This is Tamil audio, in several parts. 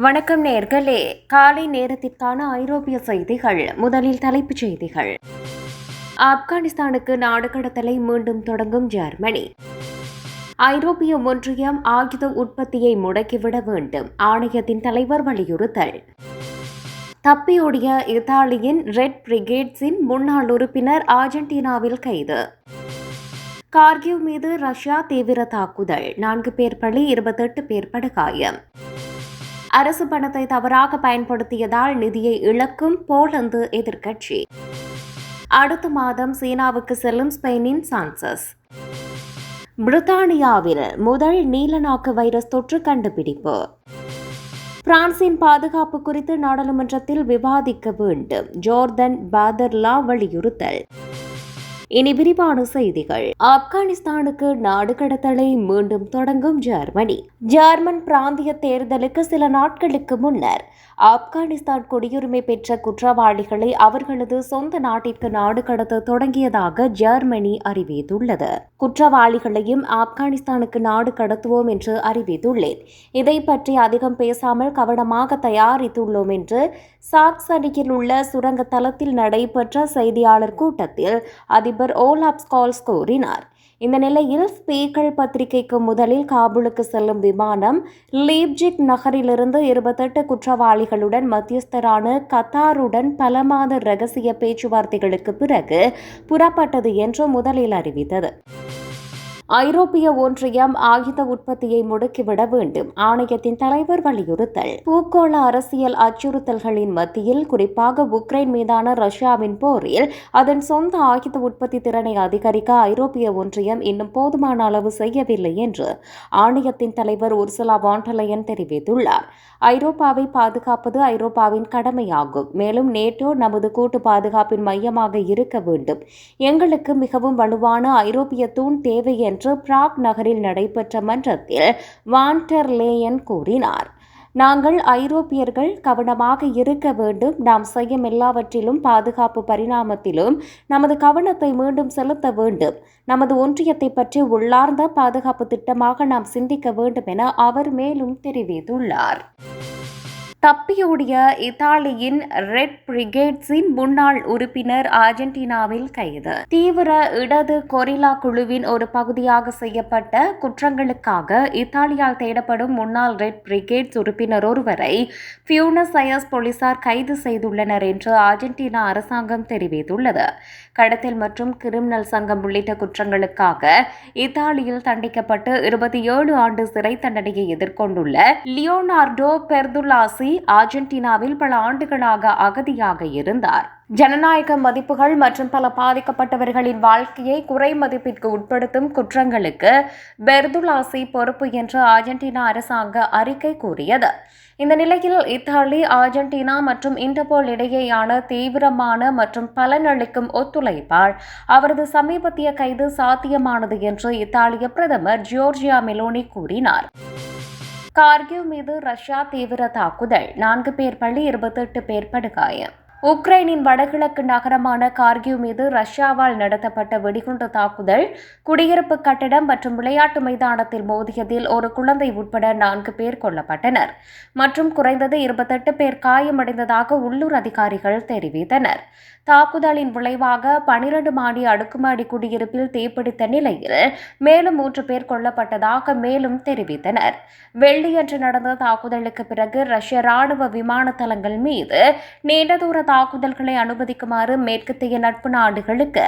வணக்கம் நேர்களே. காலை நேரத்திற்கான ஐரோப்பிய செய்திகள். முதலில் தலைப்புச் செய்திகள். ஆப்கானிஸ்தானுக்கு நாடு கடத்தலை மீண்டும் தொடங்கும் ஜெர்மனி. ஐரோப்பிய ஒன்றியம் ஆயுத உற்பத்தியை முடக்கிவிட வேண்டும். ஆணையத்தின் தலைவர் வலியுறுத்தல். தப்பியோடிய இத்தாலியின் ரெட் பிரிகேட்ஸின் முன்னாள் உறுப்பினர் அர்ஜென்டினாவில் கைது. கார்கிவ் மீது ரஷ்யா தீவிர தாக்குதல். நான்கு பேர் பலி இருபத்தெட்டு பேர் படுகாயம். அரசு பணத்தை தவறாக பயன்படுத்தியதால் நிதியை இழக்கும் போலந்து எதிர்க்கட்சி. அடுத்த மாதம் சீனாவுக்கு செல்லும் ஸ்பெயினின் சான்சஸ். பிரித்தானியாவில் முதல் நீலநாக்கு வைரஸ் தொற்று கண்டுபிடிப்பு. பிரான்சின் பாதுகாப்பு குறித்து நாடாளுமன்றத்தில் விவாதிக்க வேண்டும். ஜோர்தன் பாதர்லா வலியுறுத்தல். இனி விரிவான செய்திகள். ஆப்கானிஸ்தானுக்கு நாடு கடத்தலை மீண்டும் தொடங்கும் ஜெர்மனி. ஜெர்மன் பிராந்திய தேர்தலுக்கு சில நாட்களுக்கு முன்னர் ஆப்கானிஸ்தான் குடியுரிமை பெற்ற குற்றவாளிகளை அவர்களது சொந்த நாட்டிற்கு நாடு கடத்த தொடங்கியதாக ஜெர்மனி அறிவித்துள்ளது. குற்றவாளிகளையும் ஆப்கானிஸ்தானுக்கு நாடு கடத்துவோம் என்று அறிவித்துள்ளேன். இதை பற்றி அதிகம் பேசாமல் கவனமாக தயாரித்துள்ளோம் என்று சாக்ஸ் அருகில் உள்ள சுரங்க தளத்தில் நடைபெற்ற செய்தியாளர் கூட்டத்தில் அதிபர் ஓலாப் ஸ்கால்ஸ் கூறினார். இந்த நிலையில் ஸ்பீக்கர் பத்திரிகைக்கு முதலில் காபூலுக்கு செல்லும் விமானம் லீப்ஜிக் நகரிலிருந்து இருபத்தெட்டு குற்றவாளிகளுடன் மத்தியஸ்தரான கத்தாருடன் பல மாத ரகசிய பேச்சுவார்த்தைகளுக்கு பிறகு புறப்பட்டது என்று முதலில் அறிவித்தது. ஐரோப்பிய ஒன்றியம் ஆயுத உற்பத்தியை முடக்கிவிட வேண்டும். ஆணையத்தின் தலைவர் வலியுறுத்தல். பூகோள அரசியல் அச்சுறுத்தல்களின் மத்தியில் குறிப்பாக உக்ரைன் மீதான ரஷ்யாவின் போரில் அதன் சொந்த ஆயுத உற்பத்தி திறனை அதிகரிக்க ஐரோப்பிய ஒன்றியம் இன்னும் போதுமான அளவு செய்யவில்லை என்று ஆணையத்தின் தலைவர் உர்சுலா வாண்டலையன் தெரிவித்துள்ளார். ஐரோப்பாவை பாதுகாப்பது ஐரோப்பாவின் கடமையாகும். மேலும் நேட்டோ நமது கூட்டு பாதுகாப்பின் மையமாக இருக்க வேண்டும். எங்களுக்கு மிகவும் வலுவான ஐரோப்பிய தூண் தேவை என்று பிராக் நகரில் நடைபெற்ற மன்றத்தில் வான்டர் லேயன் கூறினார். நாங்கள் ஐரோப்பியர்கள் கவனமாக இருக்க வேண்டும். நாம் செய்யும் எல்லாவற்றிலும் பாதுகாப்பு பரிணாமத்திலும் நமது கவனத்தை மீண்டும் செலுத்த வேண்டும். நமது ஒன்றியத்தை பற்றி உள்ளார்ந்த பாதுகாப்பு திட்டமாக நாம் சிந்திக்க வேண்டும் என அவர் மேலும் தெரிவித்துள்ளார். தப்பியோடிய இத்தாலியின் ரெட் பிரிகேட்ஸின் முன்னாள் உறுப்பினர் அர்ஜென்டினாவில் கைது. தீவிர இடது கொரில்லா குழுவின் ஒரு பகுதியாக செய்யப்பட்ட குற்றங்களுக்காக இத்தாலியால் தேடப்படும் முன்னாள் ரெட் பிரிகேட்ஸ் உறுப்பினர் ஒருவரை பியூனஸ் அயர்ஸ் போலீசார் கைது செய்துள்ளனர் என்று அர்ஜென்டினா அரசாங்கம் தெரிவித்துள்ளது. கடத்தல் மற்றும் கிரிமினல் சங்கம் உள்ளிட்ட குற்றங்களுக்காக இத்தாலியில் தண்டிக்கப்பட்டு இருபத்தி ஏழு ஆண்டு சிறை தண்டனையை எதிர்கொண்டுள்ள லியோனார்டோ பெர்துலாசி அர்ஜென்டினாவில் பல ஆண்டுகளாக அகதியாக இருந்தார். ஜனநாயக மதிப்புகள் மற்றும் பல பாதிக்கப்பட்டவர்களின் வாழ்க்கையை குறை மதிப்பிற்கு உட்படுத்தும் குற்றங்களுக்கு பெர்துலாசி பொறுப்பு என்று அர்ஜென்டினா அரசாங்க அறிக்கை கூறியது. இந்த நிலையில் இத்தாலி அர்ஜென்டினா மற்றும் இன்டர்போல் இடையேயான தீவிரமான மற்றும் பலனளிக்கும் ஒத்துழைப்பால் அவரது சமீபத்திய கைது சாத்தியமானது என்று இத்தாலிய பிரதமர் ஜியோர்ஜியா மெலோனி கூறினார். கார்கிவ் மீது ரஷ்யா தீவிர தாக்குதல் நான்கு பேர் பள்ளி இருபத்தெட்டு பேர் படுகாயம் உக்ரைனின் வடகிழக்கு நகரமான கார்கிவ் மீது ரஷ்யாவால் நடத்தப்பட்ட வெடிகுண்டு தாக்குதல் குடியிருப்பு கட்டடம் மற்றும் விளையாட்டு மைதானத்தில் மோதியதில் ஒரு குழந்தை உட்பட நான்கு பேர் கொல்லப்பட்டனர். மற்றும் குறைந்தது இருபத்தெட்டு பேர் காயமடைந்ததாக உள்ளூர் அதிகாரிகள் தெரிவித்தனர். தாக்குதலின் விளைவாக பனிரண்டு மாடி அடுக்குமாடி குடியிருப்பில் தீப்பிடித்த நிலையில் மேலும் மூன்று பேர் கொல்லப்பட்டதாக மேலும் தெரிவித்தனர். வெள்ளியன்று நடந்த தாக்குதலுக்கு பிறகு ரஷ்ய ராணுவ விமான தளங்கள் மீது நீண்ட தூர தாக்குதல்களை அனுமதிக்குமாறு மேற்கத்திய நட்பு நாடுகளுக்கு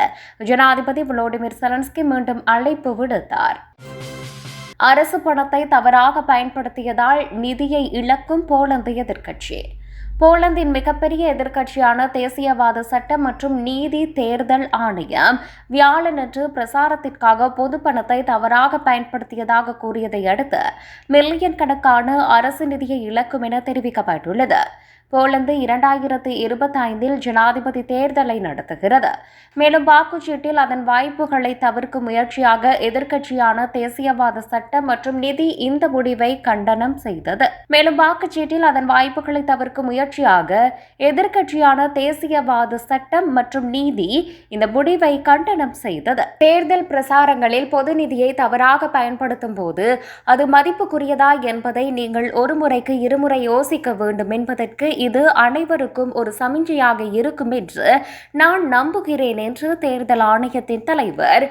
ஜனாதிபதி விளோடிமிர் செலன்ஸ்கி மீண்டும் அழைப்பு விடுத்தார். அரசு பணத்தை தவறாக பயன்படுத்தியதால் நிதியை இழக்கும் போலந்து எதிர்க்கட்சி. போலந்தின் மிகப்பெரிய எதிர்க்கட்சியான தேசியவாத சட்டம் மற்றும் நீதி தேர்தல் ஆணையம் வியாழனன்று பிரசாரத்திற்காக பொது பணத்தை தவறாக பயன்படுத்தியதாக கூறியதை அடுத்து மில்லியன் கணக்கான அரசு நிதியை இழக்கும் என தெரிவிக்கப்பட்டுள்ளது. போலந்து இரண்டாயிரத்து இருபத்தி ஐந்தில் ஜனாதிபதி தேர்தலை நடத்துகிறது. மேலும் வாக்குச்சீட்டில் அதன் வாய்ப்புகளை தவிர்க்கும் முயற்சியாக எதிர்க்கட்சியான தேசியவாத சட்டம் மற்றும் நிதி இந்த முடிவை கண்டனம் செய்தது. மேலும் வாக்குச்சீட்டில் அதன் வாய்ப்புகளை தவிர்க்கும் முயற்சியாக எதிர்க்கட்சியான தேசியவாத சட்டம் மற்றும் நீதி இந்த முடிவை கண்டனம் செய்தது. தேர்தல் பிரசாரங்களில் பொது நிதியை தவறாக பயன்படுத்தும் போது அது மதிப்புக்குரியதா என்பதை நீங்கள் ஒரு முறைக்கு இருமுறை யோசிக்க வேண்டும் என்பதற்கு இது அனைவருக்கும் ஒரு சமிஞ்சையாக இருக்கும் என்று நான் நம்புகிறேன் என்று தேர்தல் ஆணையத்தின் தலைவர்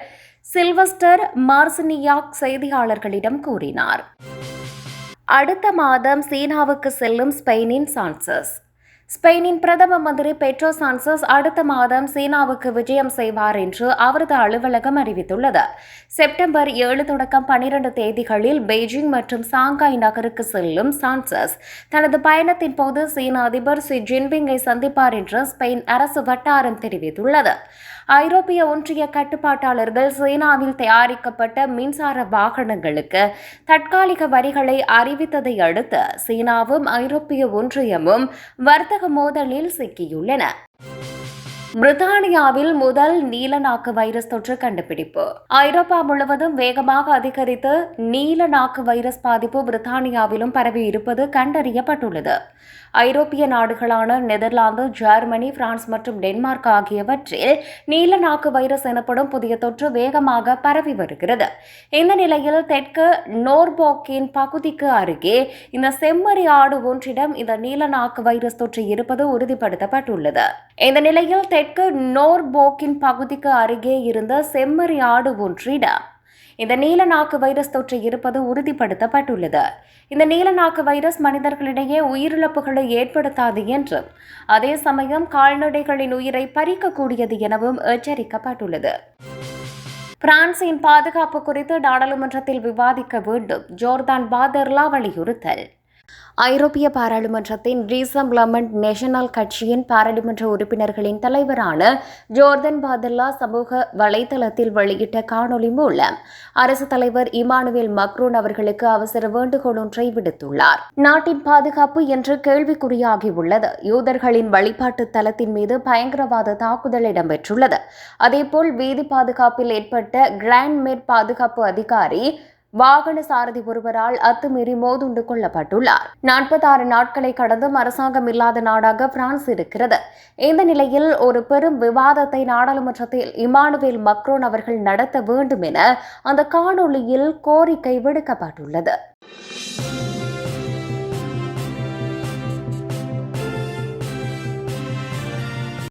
சில்வஸ்டர் மார்சினியாக் செய்தியாளர்களிடம் கூறினார். அடுத்த மாதம் சீனாவுக்கு செல்லும் ஸ்பெயினின் சான்சஸ். ஸ்பெயினின் பிரதம மந்திரி பெட்ரோ சான்சஸ் அடுத்த மாதம் சீனாவுக்கு விஜயம் செய்வார் என்று அவரது அலுவலகம் அறிவித்துள்ளது. செப்டம்பர் ஏழு தொடக்கம் பனிரெண்டு தேதிகளில் பெய்ஜிங் மற்றும் சாங்காய் நகருக்கு செல்லும் சான்சஸ் தனது பயணத்தின் போது சீன அதிபர் சி ஜின்பிங்கை சந்திப்பார் என்று ஸ்பெயின் அரசு வட்டாரம் தெரிவித்துள்ளது. ஐரோப்பிய ஒன்றிய கட்டுப்பாட்டாளர்கள் சீனாவில் தயாரிக்கப்பட்ட மின்சார வாகனங்களுக்கு தற்காலிக வரிகளை அறிவித்ததை அடுத்து சீனாவும் ஐரோப்பிய ஒன்றியமும் வர்த்தக மோதலில் சிக்கியுள்ளன. பிரித்தானியாவில் முதல் நீலநாக்கு வைரஸ் தொற்று கண்டுபிடிப்பு. ஐரோப்பா முழுவதும் வேகமாக அதிகரித்து நீலநாக்கு வைரஸ் பாதிப்பு பிரித்தானியாவிலும் பரவி இருப்பது கண்டறியப்பட்டுள்ளது. ஐரோப்பிய நாடுகளான நெதர்லாந்து ஜெர்மனி பிரான்ஸ் மற்றும் டென்மார்க் ஆகியவற்றில் நீலநாக்கு வைரஸ் எனப்படும் புதிய தொற்று வேகமாக பரவி வருகிறது. இந்த நிலையில் தெற்கு நோர்போக்கின் பகுதிக்கு அருகே இந்த செம்மறி ஆடு ஒன்றிடம் இந்த நீலநாக்கு வைரஸ் தொற்று இருப்பது உறுதிப்படுத்தப்பட்டுள்ளது. இந்த நிலையில் தெற்கு நோர்போக்கின் பகுதிக்கு அருகே இருந்த செம்மறி ஆடு ஒன்றிடம் இந்த நீலநாக்கு வைரஸ் தொற்று இருப்பது உறுதிப்படுத்தப்பட்டுள்ளது. இந்த நீலநாக்கு வைரஸ் மனிதர்களிடையே உயிரிழப்புகளை ஏற்படுத்தாது என்றும் அதே சமயம் கால்நடைகளின் உயிரை பறிக்கக்கூடியது எனவும் எச்சரிக்கப்பட்டுள்ளது. பிரான்சின் பாதுகாப்பு குறித்து நாடாளுமன்றத்தில் விவாதிக்க வேண்டும் ஜோர்தான் பாதர்லா வலியுறுத்தல். ஐரோப்பிய பாராளுமன்றத்தின் ரீசம்ப்ளமெண்ட் நேஷனல் கட்சியின் பாராளுமன்ற உறுப்பினர்களின் தலைவரான ஜோர்தன் பாதல்லா சமூக வலைதளத்தில் வெளியிட்ட காணொலி மூலம் அரசு தலைவர் இமானுவேல் மக்ரூன் அவர்களுக்கு அவசர வேண்டுகோள் ஒன்றை விடுத்துள்ளார். நாட்டின் பாதுகாப்பு என்று கேள்விக்குறியாகியுள்ளது. யூதர்களின் வழிபாட்டு தலத்தின் மீது பயங்கரவாத தாக்குதல் இடம்பெற்றுள்ளது. அதேபோல் வீதி பாதுகாப்பில் ஏற்பட்ட கிராண்ட் மேட் பாதுகாப்பு அதிகாரி வாகன சாரதி ஒருவரால் அத்துமீறி மோதுண்டு கொள்ளப்பட்டுள்ளார் நாற்பத்தாறு நாட்களை கடந்தும் அரசாங்கம் இல்லாத நாடாக பிரான்ஸ் இருக்கிறது. இந்த நிலையில் ஒரு பெரும் விவாதத்தை நாடாளுமன்றத்தில் இமானுவேல் மக்ரோன் அவர்கள் நடத்த வேண்டும் என அந்த காணொளியில் கோரிக்கை விடுக்கப்பட்டுள்ளது.